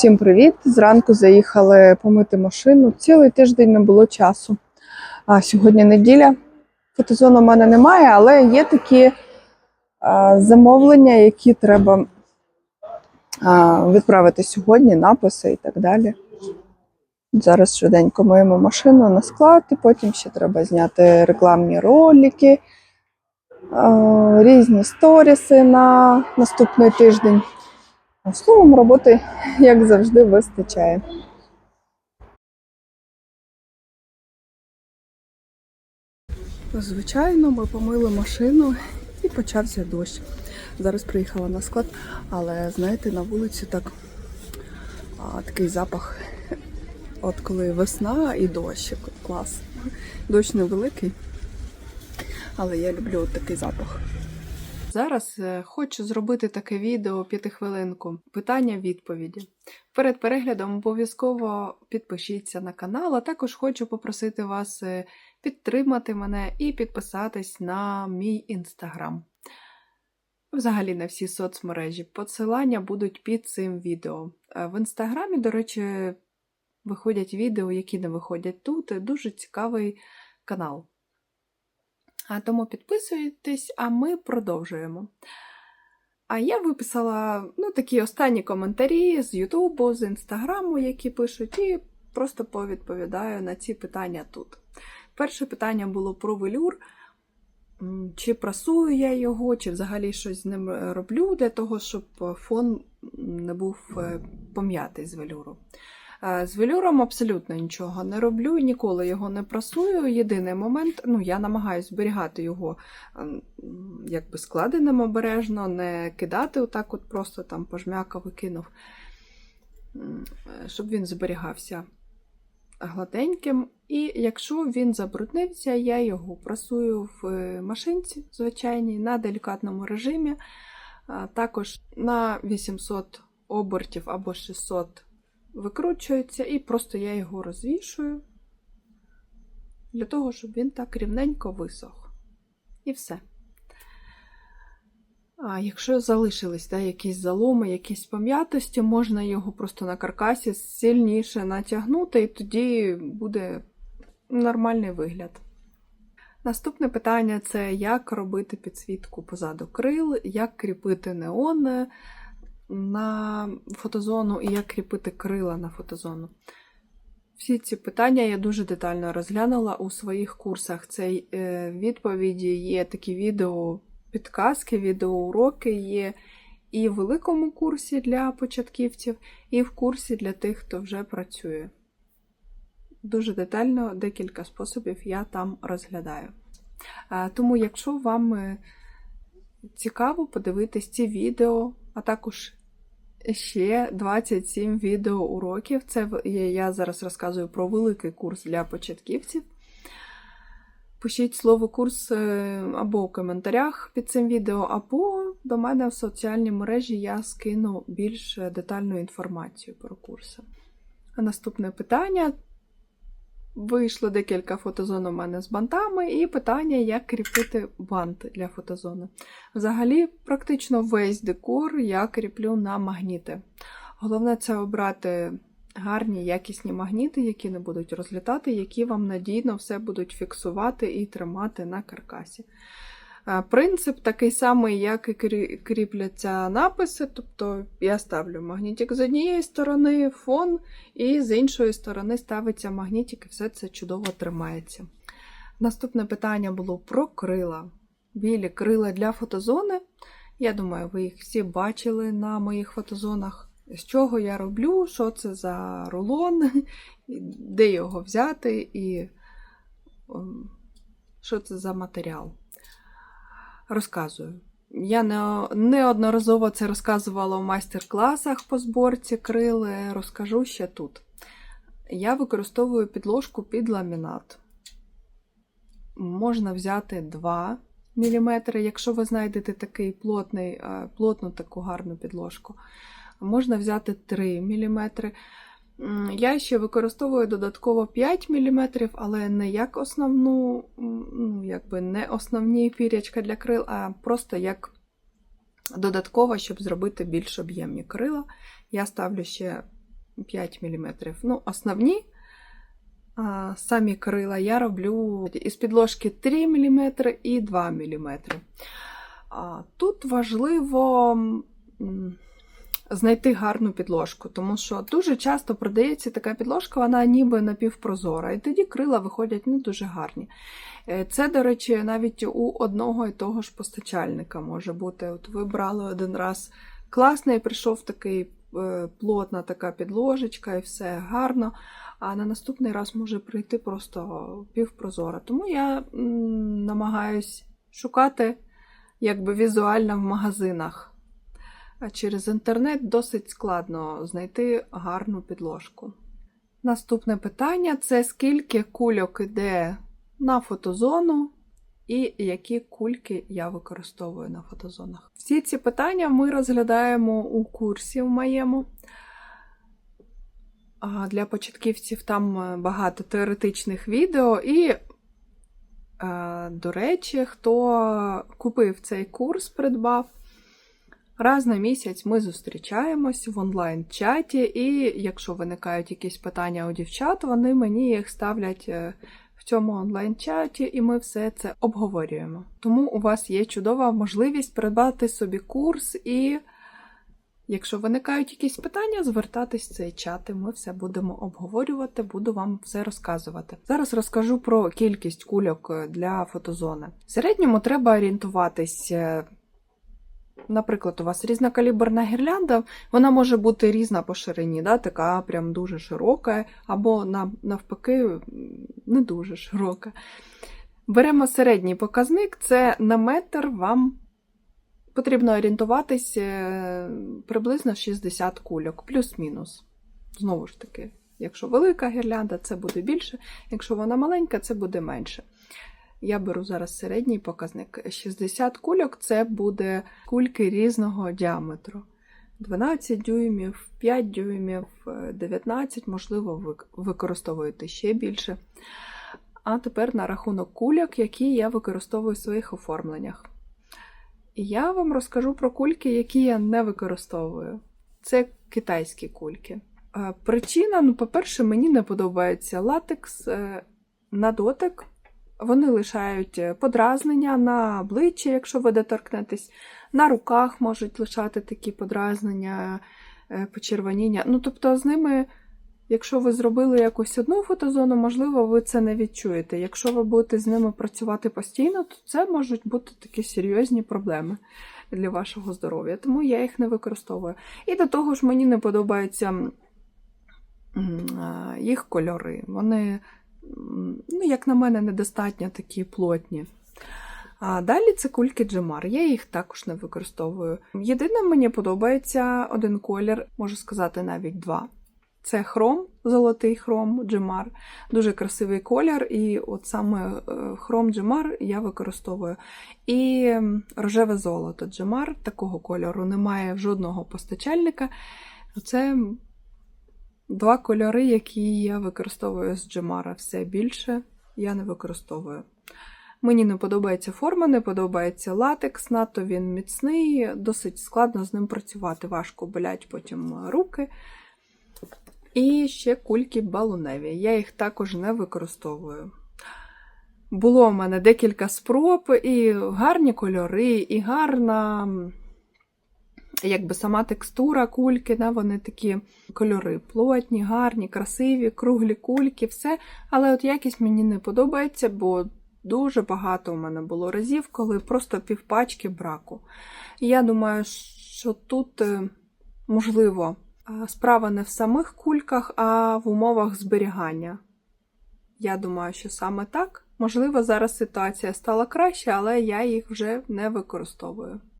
Всім привіт! Зранку заїхали помити машину. Цілий тиждень не було часу. А сьогодні неділя. Фотозону в мене немає, але є такі а, замовлення, які треба а, відправити сьогодні, написи і так далі. Зараз швиденько миємо машину на склад, і потім ще треба зняти рекламні ролики, а, різні сторіси на наступний тиждень. Словом, роботи, як завжди, вистачає. Звичайно, ми помили машину і почався дощ. Зараз приїхала на склад, але знаєте, на вулиці так а, такий запах. От коли весна і дощ, клас. Дощ невеликий, але я люблю от такий запах. Зараз е, хочу зробити таке відео п'ятихвилинку. Питання-відповіді. Перед переглядом обов'язково підпишіться на канал, а також хочу попросити вас е, підтримати мене і підписатись на мій інстаграм. Взагалі на всі соцмережі. Посилання будуть під цим відео. Е, В інстаграмі, до речі, виходять відео, які не виходять тут. Дуже цікавий канал. А тому підписуйтесь, а ми продовжуємо. А я виписала ну, такі останні коментарі з Ютубу, з Інстаграму, які пишуть, і просто повідповідаю на ці питання тут. Перше питання було про велюр. Чи прасую я його, чи взагалі щось з ним роблю для того, щоб фон не був е, пом'ятий з велюру. Е, З велюром абсолютно нічого не роблю, ніколи його не прасую. Єдиний момент, ну я намагаюся зберігати його ем, якби складеним обережно, не кидати отак, от просто там пожмякав і кинув, М, е, щоб він зберігався гладеньким. І якщо він забруднився, я його прасую в е, машинці звичайній на делікатному режимі. Також на 800 обертів або 600 викручується, і просто я його розвішую для того, щоб він так рівненько висох. І все. А якщо залишились да, якісь заломи, якісь пом'ятості, можна його просто на каркасі сильніше натягнути, і тоді буде нормальний вигляд. Наступне питання це як робити підсвітку позаду крил, як кріпити неон на фотозону і як кріпити крила на фотозону. Всі ці питання я дуже детально розглянула у своїх курсах. Це е, відповіді є такі відео, підказки, відеоуроки є і в великому курсі для початківців, і в курсі для тих, хто вже працює. Дуже детально декілька способів я там розглядаю. Тому, якщо вам е, цікаво подивитись ці відео, а також ще 27 відеоуроків. Це я- зараз розказую про великий курс для початківців. Пишіть слово курс е, або у коментарях під цим відео, або до мене в соціальній мережі я скину більш детальну інформацію про курси. А наступне питання. Вийшло декілька фотозон у мене з бантами, і питання, як кріпити бант для фотозони. Взагалі, практично весь декор я кріплю на магніти. Головне це обрати гарні, якісні магніти, які не будуть розлітати, які вам надійно все будуть фіксувати і тримати на каркасі. Принцип такий самий, як і кріпляться написи, тобто я ставлю магнітик з однієї сторони, фон, і з іншої сторони ставиться магнітик, і все це чудово тримається. Наступне питання було про крила. Білі крила для фотозони. Я думаю, ви їх всі бачили на моїх фотозонах. З чого я роблю, що це за рулон, де його взяти, і ем, що це за матеріал. Розказую. Я не- неодноразово це розказувала у майстер-класах по зборці крил, розкажу ще тут. Я використовую підложку під ламінат. Можна взяти 2 мм, якщо ви знайдете такий плотний, е, плотну таку гарну підложку. Можна взяти 3 мм. Я ще використовую додатково 5 мм, але не як основну, ну, якби не основні пірячка для крил, а просто як додатково, щоб зробити більш об'ємні крила. Я ставлю ще 5 мм. Ну, основні а, самі крила я роблю із підложки 3 мм і 2 мм. А, тут важливо. Знайти гарну підложку, тому що дуже часто продається така підложка, вона ніби напівпрозора, і тоді крила виходять не дуже гарні. Е, Це, до речі, навіть у одного і того ж постачальника може бути. От ви брали один раз класний, прийшов такий е, плотна така підложечка, і все гарно. А на наступний раз може прийти просто півпрозора. Тому я намагаюсь шукати якби візуально в магазинах. Через інтернет досить складно знайти гарну підложку. Наступне питання це скільки кульок іде на фотозону і які кульки я використовую на фотозонах. Всі ці питання ми розглядаємо у курсі в моєму. Для початківців там е, багато теоретичних відео. І, е, до речі, хто купив цей курс, придбав. Раз на місяць ми зустрічаємось в онлайн-чаті, і якщо виникають якісь питання у дівчат, вони мені їх ставлять е, в цьому онлайн-чаті, і ми все це обговорюємо. Тому у вас є чудова можливість придбати собі курс, і якщо виникають якісь питання, звертатись в цей чат, і ми все будемо обговорювати, буду вам все розказувати. Зараз розкажу про кількість кульок для фотозони. В середньому треба орієнтуватись. Наприклад, у вас різнокаліберна гірлянда, вона може бути різна по ширині, да, така прям дуже широка, або навпаки, не дуже широка. Беремо середній показник, це на метр вам потрібно орієнтуватись е, приблизно 60 кульок, плюс-мінус. Знову ж таки, якщо велика гірлянда, це буде більше, якщо вона маленька, це буде менше. Я беру зараз середній показник. 60 кульок це буде кульки різного діаметру. 12 дюймів, 5 дюймів, 19, можливо, ви використовуєте ще більше. А тепер на рахунок кульок, які я використовую в своїх оформленнях. Я вам розкажу про кульки, які я не використовую. Це китайські кульки. Е, Причина, ну, по-перше, мені не подобається латекс е, на дотик. Вони лишають е, подразнення на обличчі, якщо ви доторкнетесь, на руках можуть лишати такі подразнення, е, почервоніння. Ну, тобто, з ними, якщо ви зробили якусь одну фотозону, можливо, ви це не відчуєте. Якщо ви будете з ними працювати постійно, то це можуть бути такі серйозні проблеми для вашого здоров'я. Тому я їх не використовую. І до того ж, мені не подобаються їх кольори. Вони ну, як на мене, недостатньо такі плотні. А далі це кульки Джемар. Я їх також не використовую. Єдине, мені подобається один колір, можу сказати, навіть два. Це хром, золотий хром Джемар. Дуже красивий колір, і от саме е, хром Джемар я використовую. І рожеве золото Джемар, такого кольору немає жодного постачальника. Це Два кольори, які я використовую з Джемара, все більше я не використовую. Мені не подобається форма, не подобається латекс, надто він міцний, досить складно з ним працювати. Важко болять потім руки. І ще кульки балуневі. Я їх також не використовую. Було в мене декілька спроб, і гарні кольори, і гарна якби сама текстура кульки, да, вони такі кольори плотні, гарні, красиві, круглі кульки, все. Але от якість мені не подобається, бо дуже багато у мене було разів, коли просто півпачки браку. І я думаю, що тут, е, можливо, справа не в самих кульках, а в умовах зберігання. Я думаю, що саме так. Можливо, зараз ситуація стала краще, але я їх вже не використовую.